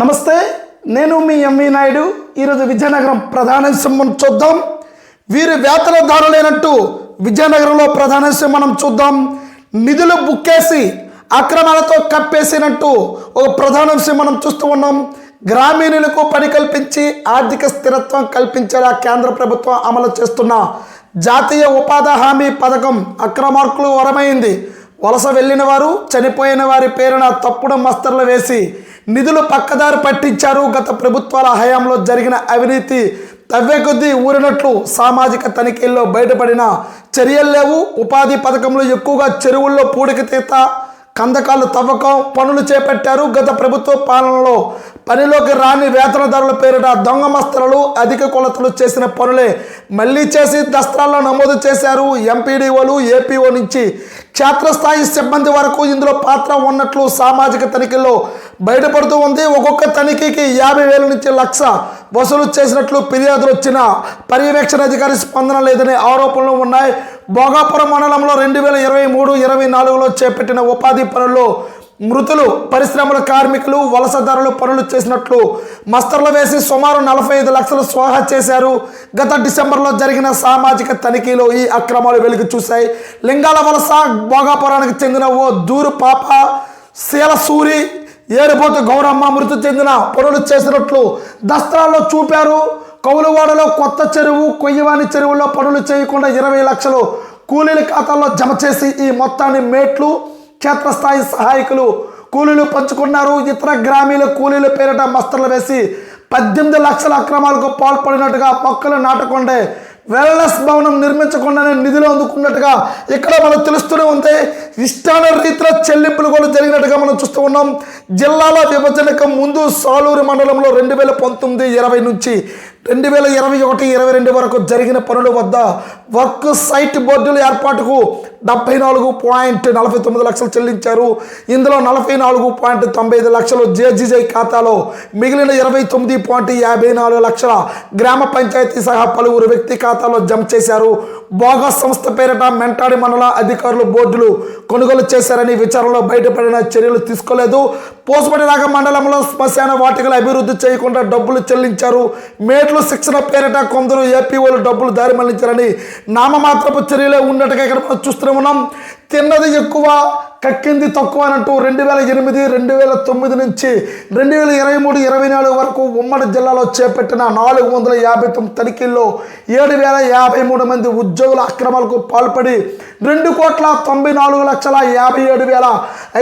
నమస్తే నేను మీ ఎంవి నాయుడు. ఈరోజు విజయనగరం ప్రధాన సింహం చూద్దాం. వీరి వేతనదారులేనట్టు విజయనగరంలో ప్రధాన మనం చూద్దాం. నిధులు బుక్కేసి అక్రమాలతో కప్పేసినట్టు ఒక ప్రధాన మనం చూస్తూ ఉన్నాం. గ్రామీణులకు పని కల్పించి ఆర్థిక స్థిరత్వం కల్పించేలా కేంద్ర ప్రభుత్వం అమలు చేస్తున్న జాతీయ ఉపాధి హామీ పథకం అక్రమార్కులు వరమైంది. వలస వెళ్ళిన వారు చనిపోయిన వారి పేరున తప్పుడు మస్తర్లు వేసి నిధులు పక్కదారి పట్టించారు. గత ప్రభుత్వాల హయాంలో జరిగిన అవినీతి తవ్వే కొద్దీ ఊరినట్లు సామాజిక తనిఖీల్లో బయటపడిన చర్యలు లేవు. ఉపాధి పథకంలో ఎక్కువగా చెరువుల్లో పూడికి తీత కందకాలు తవ్వకం పనులు చేపట్టారు. గత ప్రభుత్వ పాలనలో పనిలోకి రాని వేతనదారుల పేరిట దొంగ మస్తలు అధిక కొలతలు చేసిన పనులే మళ్ళీ చేసి దస్త్రాల్లో నమోదు చేశారు. ఎంపీడీఓలు ఏపీఓ నుంచి క్షేత్రస్థాయి సిబ్బంది వరకు ఇందులో పాత్ర ఉన్నట్లు సామాజిక తనిఖీల్లో బయటపడుతూ ఉంది. ఒక్కొక్క తనిఖీకి యాభై వేల నుంచి లక్ష వసూలు చేసినట్లు ఫిర్యాదులు వచ్చిన పర్యవేక్షణ అధికారి స్పందన లేదనే ఆరోపణలు ఉన్నాయి. భోగాపురం మండలంలో రెండు వేల ఇరవై మూడు ఇరవై నాలుగులో చేపట్టిన ఉపాధి పనుల్లో మృతులు పరిశ్రమల కార్మికులు వలసదారులు పనులు చేసినట్లు మస్తర్లు వేసి సుమారు నలభై ఐదు లక్షలు స్వాహా చేశారు. గత డిసెంబర్లో జరిగిన సామాజిక తనిఖీలో ఈ అక్రమాలు వెలుగు చూశాయి. లింగాల వలస భోగాపురానికి చెందిన ఓ దూరు పాప శీలసూరి ఏరుపోతు గౌరమ్మ మృతి చెందిన పనులు చేసినట్లు దస్త్రాల్లో చూపారు. కౌలువాడలో కొత్త చెరువు కొయ్యవాని చెరువులో పనులు చేయకుండా ఇరవై లక్షలు కూలీల ఖాతాల్లో జమ చేసి ఈ మొత్తాన్ని మేట్లు క్షేత్రస్థాయి సహాయకులు కూలీలు పంచుకున్నారు. ఇతర గ్రామీణ కూలీల పేరిట మస్తర్లు వేసి పద్దెనిమిది లక్షల అక్రమాలకు పాల్పడినట్టుగా మొక్కలు నాటకుండే వెల్నెస్ భవనం నిర్మించకుండానే నిధులు అందుకున్నట్టుగా ఇక్కడ మనకు తెలుస్తూనే ఉంది ఇష్టాన రీతిలో చెల్లింపులు కూడా జరిగినట్టుగా మనం చూస్తూ ఉన్నాం. జిల్లాల విభజనకు ముందు సాలూరు మండలంలో రెండు వేల పంతొమ్మిది ఇరవై నుంచి రెండు వేల ఇరవై ఒకటి ఇరవై రెండు వరకు జరిగిన పనుల వద్ద వర్క్ సైట్ బోర్డుల ఏర్పాటుకు డెబ్బై నాలుగు పాయింట్ నలభై తొమ్మిది లక్షలు చెల్లించారు. ఇందులో నలభై నాలుగు పాయింట్ తొంభై ఐదు లక్షలు జేజీజై ఖాతాలో మిగిలిన ఇరవై తొమ్మిది పాయింట్ యాభై నాలుగు లక్షల గ్రామ పంచాయతీ సహా పలువురు వ్యక్తి ఖాతాలో జమ చేశారు. బోగస్ సంస్థ పేరిట మెంటాడి మండల అధికారులు బోర్డులు కొనుగోలు చేశారని విచారణలో బయటపడిన చర్యలు తీసుకోలేదు. పోసుపడినాక మండలంలో శ్మశాన వాటికలు అభివృద్ధి చేయకుండా డబ్బులు చెల్లించారు. మేట్లు శిక్షణ పేరిట కొందరు ఏపీఓలు డబ్బులు దారి మళ్ళించారని నామమాత్రపు చర్యలే ఉన్నట్టుగా ఇక్కడ మనం చూస్తూనే ఉన్నాం తిన్నది ఎక్కువ కక్కింది తక్కువ అన్నట్టు రెండు వేల ఎనిమిది రెండు వేల తొమ్మిది నుంచి రెండు వేల ఇరవై మూడు ఇరవై నాలుగు వరకు ఉమ్మడి జిల్లాలో చేపట్టిన నాలుగు వందల యాభై తొమ్మిది తనిఖీల్లో ఏడు వేల యాభై మూడు మంది ఉద్యోగుల అక్రమాలకు పాల్పడి రెండు కోట్ల తొంభై నాలుగు లక్షల యాభై ఏడు వేల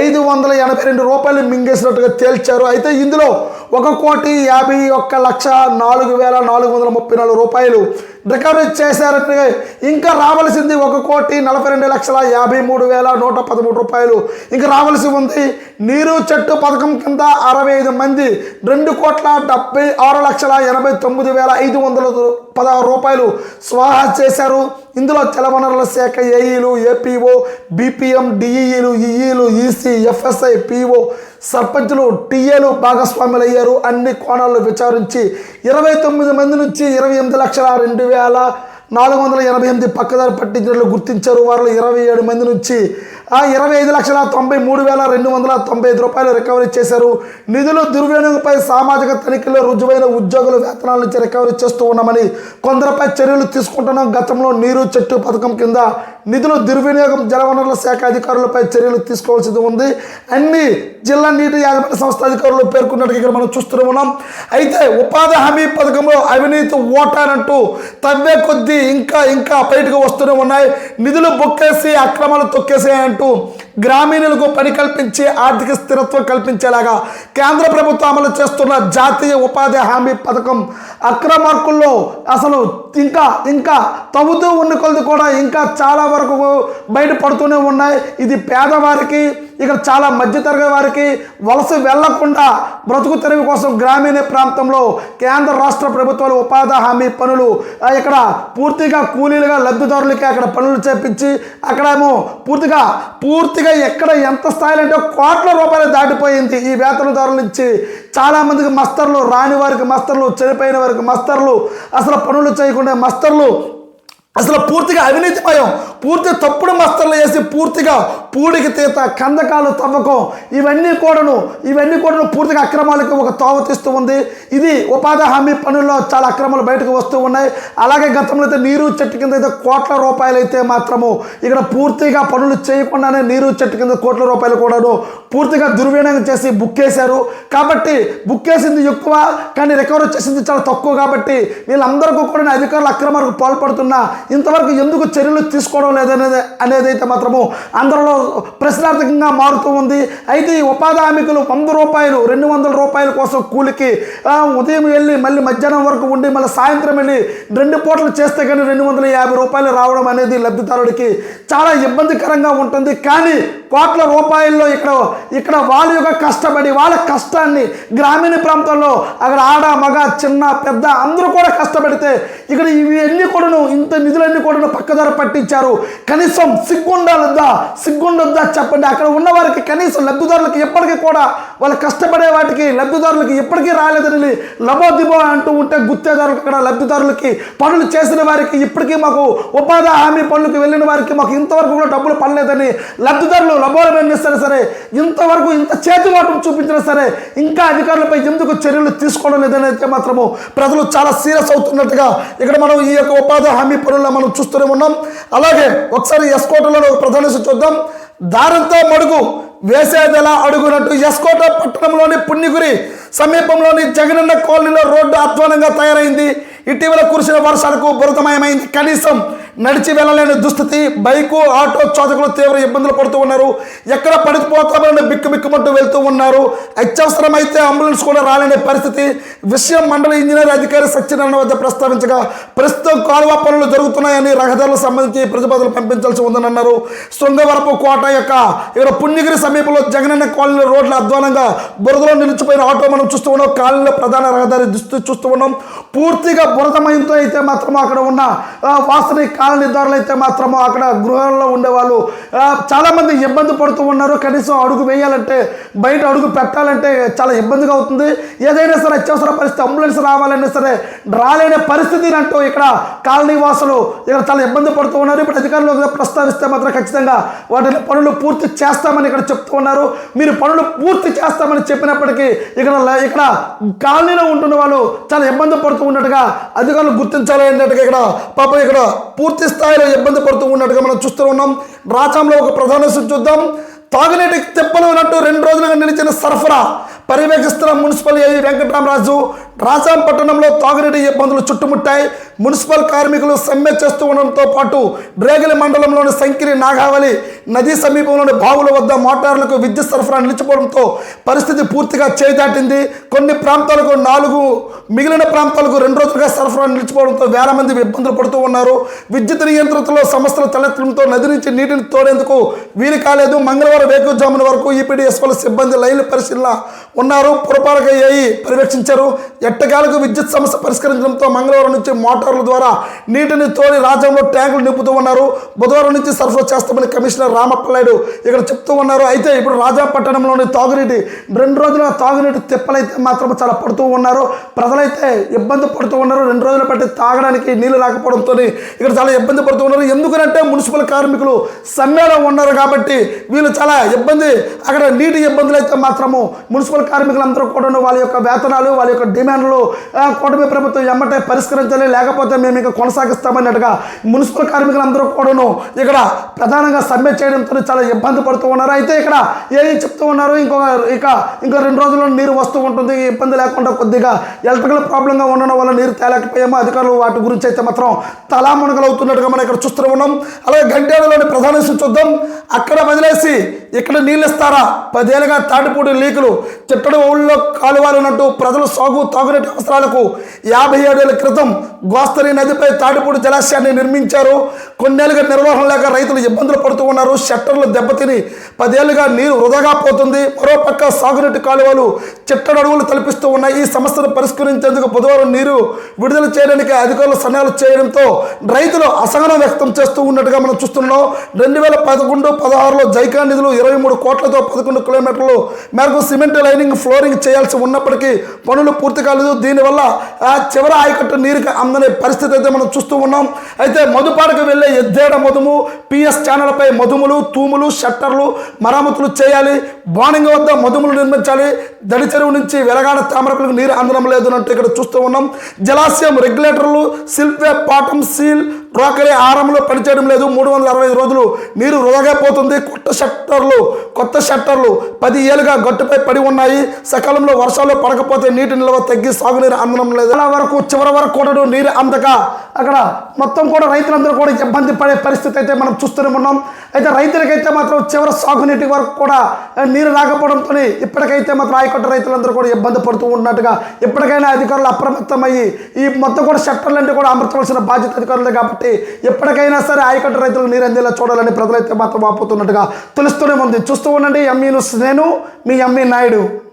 ఐదు వందల ఎనభై రెండు రూపాయలు మింగేసినట్టుగా తేల్చారు. అయితే ఇందులో ఒక కోటి యాభై ఒక్క లక్ష నాలుగు వేల నాలుగు వందల ముప్పై నాలుగు రూపాయలు రికవరీ చేశారంటే ఇంకా రావాల్సింది ఒక కోటి నలభై రెండు లక్షల యాభై మూడు వేల నూట పదమూడు రూపాయలు. ఇంకా రావాల్సి ఉంది. నీరు చెట్టు పథకం కింద అరవై ఐదు మంది. రెండు కోట్ల డెబ్బై ఆరు లక్షల ఎనభై తొమ్మిది వేల ఐదు వందల పదహారు రూపాయలు స్వాహా చేశారు. ఇందులో జలవనరుల శాఖ ఏఈలు ఏపీఓ బీపీఎం డిఈఈలు ఈఈలు ఈసీ ఎఫ్ఎస్ఐ పిఓ సర్పంచులు టీఏలు భాగస్వాములు అయ్యారు అన్ని కోణాల్లో విచారించి ఇరవై తొమ్మిది మంది నుంచి ఇరవై ఎనిమిది లక్షల రెండు వేల నాలుగు వందల ఎనభై ఎనిమిది పక్కదారి పట్టించినట్లు గుర్తించారు. వారిలో ఇరవై ఏడు మంది నుంచి ఆ ఇరవై ఐదు లక్షల తొంభై మూడు వేల రెండు వందల తొంభై ఐదు రూపాయలు రికవరీ చేశారు. నిధులు దుర్వినియోగంపై సామాజిక తనిఖీలో రుజువైన ఉద్యోగుల వేతనాల నుంచి రికవరీ చేస్తూ ఉన్నామని కొందరిపై చర్యలు తీసుకుంటున్నాం గతంలో నీరు చెట్టు పథకం కింద నిధులు దుర్వినియోగం జలవనరుల శాఖ అధికారులపై చర్యలు తీసుకోవాల్సి ఉంది. అన్ని జిల్లా నీటి యాజమాన్య సంస్థ అధికారులు పేర్కొన్నట్టుగా ఇక్కడ మనం చూస్తూనే ఉన్నాం. అయితే ఉపాధి హామీ పథకంలో అవినీతి ఓటానంటూ తవ్వే కొద్దీ ఇంకా ఇంకా బయటకు వస్తూనే ఉన్నాయి. నిధులు బొక్కేసి అక్రమాలు తొక్కేసాయంటూ అంటూ గ్రామీణులకు పని కల్పించి ఆర్థిక స్థిరత్వం కల్పించేలాగా కేంద్ర ప్రభుత్వం అమలు చేస్తున్న జాతీయ ఉపాధి హామీ పథకం అక్రమార్కుల్లో అసలు ఇంకా ఇంకా తవ్వుతూ ఉన్న కొలది కూడా ఇంకా చాలా వరకు బయటపడుతూనే ఉన్నాయి. ఇది పేదవారికి ఇక్కడ చాలా మధ్యతరగతి వారికి వలస వెళ్ళకుండా బ్రతుకు తెరువు కోసం గ్రామీణ ప్రాంతంలో కేంద్ర రాష్ట్ర ప్రభుత్వాలు ఉపాధి హామీ పనులు ఇక్కడ పూర్తిగా కూలీలుగా లబ్ధిదారులకి అక్కడ పనులు చేపించి అక్కడేమో పూర్తిగా పూర్తిగా ఎక్కడ ఎంత స్థాయిలో అంటే కోట్ల రూపాయలు దాటిపోయింది ఈ వేతనదారుల నుంచి. చాలామందికి మస్తర్లు రాని వారికి మస్తర్లు చనిపోయిన వారికి మస్తర్లు అసలు పనులు చేయకుండా మస్తర్లు. అసలు పూర్తిగా అవినీతిమయం పూర్తి తప్పుడు మస్తర్లు వేసి పూర్తిగా పూడికి తీత కందకాలు తవ్వకం ఇవన్నీ కూడాను ఇవన్నీ కూడాను పూర్తిగా అక్రమాలకు ఒక తోవతిస్తూ ఉంది. ఇది ఉపాధి హామీ పనుల్లో చాలా అక్రమాలు బయటకు వస్తూ ఉన్నాయి. అలాగే గతంలో అయితే నీరు చెట్టు కింద అయితే కోట్ల రూపాయలు అయితే మాత్రము ఇక్కడ పూర్తిగా పనులు చేయకుండానే నీరు చెట్టు కింద కోట్ల రూపాయలు కూడాను పూర్తిగా దుర్వినియోగం చేసి బుక్ చేశారు కాబట్టి బుక్ చేసింది ఎక్కువ కానీ రికవర్ చేసింది చాలా తక్కువ కాబట్టి వీళ్ళందరికీ కూడా అధికారులు అక్రమాలకు పాల్పడుతున్నా ఇంతవరకు ఎందుకు చర్యలు తీసుకోవడం లేదనేది అనేది అయితే మాత్రము అందరిలో ప్రశ్నార్థకంగా మారుతూ ఉంది. అయితే ఈ ఉపాధి హామీకులు వంద రూపాయలు రెండు వందల రూపాయల కోసం కూలికి ఉదయం వెళ్ళి మళ్ళీ మధ్యాహ్నం వరకు ఉండి మళ్ళీ సాయంత్రం వెళ్ళి రెండు పూటలు చేస్తే కానీ రెండు వందల యాభై రూపాయలు రావడం అనేది లబ్ధిదారుడికి చాలా ఇబ్బందికరంగా ఉంటుంది. కానీ కోట్ల రూపాయల్లో ఇక్కడ ఇక్కడ వాళ్ళ యొక్క కష్టపడి వాళ్ళ కష్టాన్ని గ్రామీణ ప్రాంతాల్లో అక్కడ ఆడ మగ చిన్న పెద్ద అందరూ కూడా కష్టపడితే ఇక్కడ ఇవి అన్ని కూడాను ఇంత నిధులన్నీ కూడాను పక్కదారి పట్టించారు. కనీసం సిగ్గుండాలద్దా సిగ్గుండొద్దా చెప్పండి. అక్కడ ఉన్న వారికి కనీసం లబ్ధిదారులకు ఎప్పటికీ కూడా వాళ్ళు కష్టపడే వాటికి లబ్ధిదారులకి ఎప్పటికీ రాలేదని లబోదిబో అంటూ ఉంటే గుత్తేదారులకు అక్కడ లబ్ధిదారులకి పనులు చేసిన వారికి ఇప్పటికీ మాకు ఉపాధి హామీ పనులకు వెళ్ళిన వారికి మాకు ఇంతవరకు కూడా డబ్బులు పడలేదని లబ్ధిదారులు లబోరమైన సరే సరే ఇంతవరకు ఇంత చేతివాటం చూపించినా సరే ఇంకా అధికారులపై ఎందుకు చర్యలు తీసుకోవడం లేదని అయితే మాత్రము ప్రజలు చాలా సీరియస్ అవుతున్నట్టుగా ఇక్కడ మనం ఈ యొక్క ఉపాధి హామీ పనుల్లో మనం చూస్తూనే ఉన్నాం. అలాగే ఒకసారి ఎస్కోటలో ఒక ప్రధాన చూద్దాం. దారంతో మడుగు వేసేదెలా అడుగునట్టు ఎస్కోట పట్టణంలోని పుణ్యగురి సమీపంలోని జగనన్న కాలనీలో రోడ్డు అధ్వానంగా తయారైంది. ఇటీవల కురిసిన వర్షాలకు బురదమయమైంది. కనీసం నడిచి వెళ్ళలేని దుస్థితి బైకు ఆటో చోదకులు తీవ్ర ఇబ్బందులు పడుతూ ఉన్నారు. ఎక్కడ పడిపోతామని బిక్కు బిక్కుమంటూ వెళ్తూ ఉన్నారు. అత్యవసరమైతే అంబులెన్స్ కూడా రాలేని పరిస్థితి. విషయం మండల ఇంజనీర్ అధికారి సత్యనారాయణ వద్ద ప్రస్తావించగా ప్రస్తుతం కాలువ పనులు జరుగుతున్నాయని రహదారులకు సంబంధించి ప్రతిపాదనలు పంపించాల్సి ఉందని అన్నారు శృంగవరపు కోట యొక్క ఇక్కడ పుణ్యగిరి సమీపంలో జగనన్న కాలనీ రోడ్ల అధ్వానంగా బురదలో నిలిచిపోయిన ఆటో మనం చూస్తూ ఉన్నాం. కాలనీలో ప్రధాన రహదారి దుస్థితి చూస్తూ ఉన్నాం. పూర్తిగా బురదమయంతో అయితే మాత్రం అక్కడ ఉన్న ఆ, ప్రాణ నిర్ధారణ అయితే మాత్రము అక్కడ గృహాల్లో ఉండేవాళ్ళు చాలామంది ఇబ్బంది పడుతూ ఉన్నారు. కనీసం అడుగు వేయాలంటే బయట అడుగు పెట్టాలంటే చాలా ఇబ్బందిగా అవుతుంది. ఏదైనా సరే అత్యవసర పరిస్థితి అంబులెన్స్ రావాలన్నా సరే రాలేని పరిస్థితి అంటూ ఇక్కడ కాలనీ వాసులు ఇక్కడ చాలా ఇబ్బంది పడుతూ ఉన్నారు. ఇప్పుడు అధికారులు ప్రస్తావిస్తే మాత్రం ఖచ్చితంగా వాటిని పనులు పూర్తి చేస్తామని ఇక్కడ చెప్తూ ఉన్నారు. మీరు పనులు పూర్తి చేస్తామని చెప్పినప్పటికీ ఇక్కడ ఇక్కడ కాలనీలో ఉంటున్న వాళ్ళు చాలా ఇబ్బంది పడుతూ ఉన్నట్టుగా అధికారులు గుర్తించాలి అన్నట్టుగా ఇక్కడ పాపం ఇక్కడ పూర్తి స్థాయిలో ఇబ్బంది పడుతూ ఉన్నట్టుగా మనం చూస్తూ ఉన్నాం. రాచంలో ఒక ప్రధాన విషయం చూద్దాం. తాగునీటి తెప్పలు ఉన్నట్టు రెండు రోజులుగా నిలిచిన సరఫరా పర్యవేక్షిస్తున్న మున్సిపల్ ఏఈ వెంకటరామరాజు రాజాం పట్టణంలో తాగునీటి ఇబ్బందులు చుట్టుముట్టాయి. మున్సిపల్ కార్మికులు సమ్మె చేస్తూ ఉండడంతో పాటు డ్రేగలి మండలంలోని సంకిరి నాగావళి నదీ సమీపంలోని బావుల వద్ద మోటార్లకు విద్యుత్ సరఫరా నిలిచిపోవడంతో పరిస్థితి పూర్తిగా చేదాటింది కొన్ని ప్రాంతాలకు నాలుగు మిగిలిన ప్రాంతాలకు రెండు రోజులుగా సరఫరా నిలిచిపోవడంతో వేల మంది ఇబ్బందులు పడుతూ ఉన్నారు. విద్యుత్ నియంత్రణలో సమస్యలు తలెత్తడంతో నది నుంచి నీటిని తోడేందుకు వీలు కాలేదు. మంగళవారం వేకుజామున వరకు ఈపీడీఎస్ఎల్ సిబ్బంది లైన్ల పరిశీలన ఉన్నారు. పురపాలక ఏఈ పర్యవేక్షించారు. ఎట్టకాలకు విద్యుత్ సమస్య పరిష్కరించడంతో మంగళవారం నుంచి మోటార్ల ద్వారా నీటిని తోడి రాజ్యంలో ట్యాంకులు నింపుతూ ఉన్నారు. బుధవారం నుంచి సరఫరా చేస్తామని కమిషనర్ రామప్పలాయుడు ఇక్కడ చెప్తూ ఉన్నారు. అయితే ఇప్పుడు రాజా పట్టణంలోని తాగునీటి రెండు రోజుల తాగునీటి తిప్పలైతే మాత్రం చాలా పడుతూ ఉన్నారు. ప్రజలైతే ఇబ్బంది పడుతూ ఉన్నారు. రెండు రోజుల పట్టి తాగడానికి నీళ్ళు రాకపోవడంతో ఇక్కడ చాలా ఇబ్బంది పడుతూ ఉన్నారు. ఎందుకంటే మున్సిపల్ కార్మికులు సమ్మెలో ఉన్నారు కాబట్టి వీళ్ళు చాలా ఇబ్బంది. అక్కడ నీటి ఇబ్బందులు అయితే మాత్రము మున్సిపల్ కార్మికులందరూ కూడా వాళ్ళ యొక్క వేతనాలు వాళ్ళ యొక్క డిమాండ్ ఆ, కూటమి ప్రభుత్వం ఎమ్మటే పరిష్కరించాలి లేకపోతే మేము ఇంకా కొనసాగిస్తామన్నట్టుగా మున్సిపల్ కార్మికులందరూ కూడాను ఇక్కడ ప్రధానంగా సమ్మె చేయడంతో చాలా ఇబ్బంది పడుతూ ఉన్నారు. అయితే ఇక్కడ ఏం చెప్తూ ఉన్నారు? ఇంకొక ఇక ఇంకో రెండు రోజుల్లో నీరు వస్తూ ఉంటుంది. ఇబ్బంది లేకుండా కొద్దిగా ఎలక్ట్రికల్ ప్రాబ్లంగా ఉండడం వల్ల నీరు తేలేకపోయామో. అధికారులు వాటి గురించి అయితే మాత్రం తలామునకలు అవుతున్నట్టుగా మనం ఇక్కడ చూస్తూ ఉన్నాం. అలాగే గంటేడలోని ప్రధాన చూద్దాం. అక్కడ వదిలేసి ఇక్కడ నీళ్ళు ఇస్తారా పదేళ్ళుగా తాటిపూడి లీకులు చిట్టడి ఊళ్ళో కాలువాలున్నట్టు ప్రజలు సాగు తాగునీటి అవసరాలకు యాభై ఏడేళ్ళ క్రితం గోస్తరి నదిపై తాటిపూడి జలాశయాన్ని నిర్మించారు. కొన్నేళ్ళుగా నిర్వహణ లేక రైతులు ఇబ్బందులు పడుతూ ఉన్నారు. షట్టర్లు దెబ్బతిని పదేళ్ళుగా నీరు వృధాగా పోతుంది. మరోపక్క సాగునీటి కాలువలు చిట్టడి అడుగులు తలపిస్తూ ఉన్నాయి. ఈ సమస్యను పరిష్కరించేందుకు బుధవారం నీరు విడుదల చేయడానికి అధికారులు సన్నాహాలు చేయడంతో రైతులు అసహనం వ్యక్తం చేస్తూ ఉన్నట్టుగా మనం చూస్తున్నాం. రెండు వేల పదకొండు పదహారులో జైకా నిధులు ఇరవై మూడు కోట్లతో పదకొండు కిలోమీటర్లు మేరకు సిమెంట్ లైనింగ్ ఫ్లోరింగ్ చేయాల్సి ఉన్నప్పటికీ పనులు పూర్తి కాలేదు. దీనివల్ల చివరి ఆయకట్టు నీరు అందని పరిస్థితి అయితే మనం చూస్తూ ఉన్నాం. అయితే మధుపాడకు వెళ్ళే ఎద్దేడ మధుము పిఎస్ ఛానల్పై మధుములు తూములు షట్టర్లు మరామతులు చేయాలి. బాణింగ వద్ద మధుములు నిర్మించాలి. దడి చెరువు నుంచి వెలగాడ తామరకులకు నీరు అందడం లేదు అంటే ఇక్కడ చూస్తూ ఉన్నాం. జలాశయం రెగ్యులేటర్లు సిల్వే పాటం సీల్ క్రోకరీ ఆరంలో పనిచేయడం లేదు. మూడు వందల అరవై రోజులు నీరు వృధాగా పోతుంది. కొత్త షట్టర్లు కొత్త షట్టర్లు పది ఏళ్ళుగా గట్టుపై పడి ఉన్నాయి. సకాలంలో వర్షాలు పడకపోతే నీటి నిల్వ తగ్గి సాగునీరు అందడం లేదు. అలా వరకు చివరి వరకు కూడా నీరు అందక అక్కడ మొత్తం కూడా రైతులందరూ కూడా ఇబ్బంది పడే పరిస్థితి అయితే మనం చూస్తూనే ఉన్నాం. అయితే రైతులకైతే మాత్రం చివరి సాగునీటి వరకు కూడా నీరు రాకపోవడంతో ఇప్పటికైతే మాత్రం ఆయకట్టు రైతులందరూ కూడా ఇబ్బంది పడుతూ ఉన్నట్టుగా ఇప్పటికైనా అధికారులు అప్రమత్తమయ్యి ఈ మొత్తం కూడా షట్టర్లు అంటే కూడా అమర్చవలసిన బాధ్యత అధికారులు కాబట్టి ఎప్పటికైనా సరే ఆయకట్టు రైతులకు నీరు అందేలా చూడాలని ప్రజలైతే మాత్రం వాపోతున్నట్టుగా తెలుస్తూనే ఉంది. చూస్తూ ఉండండి. ఎంఈ నేను మీ ఎంఈ నాయుడు.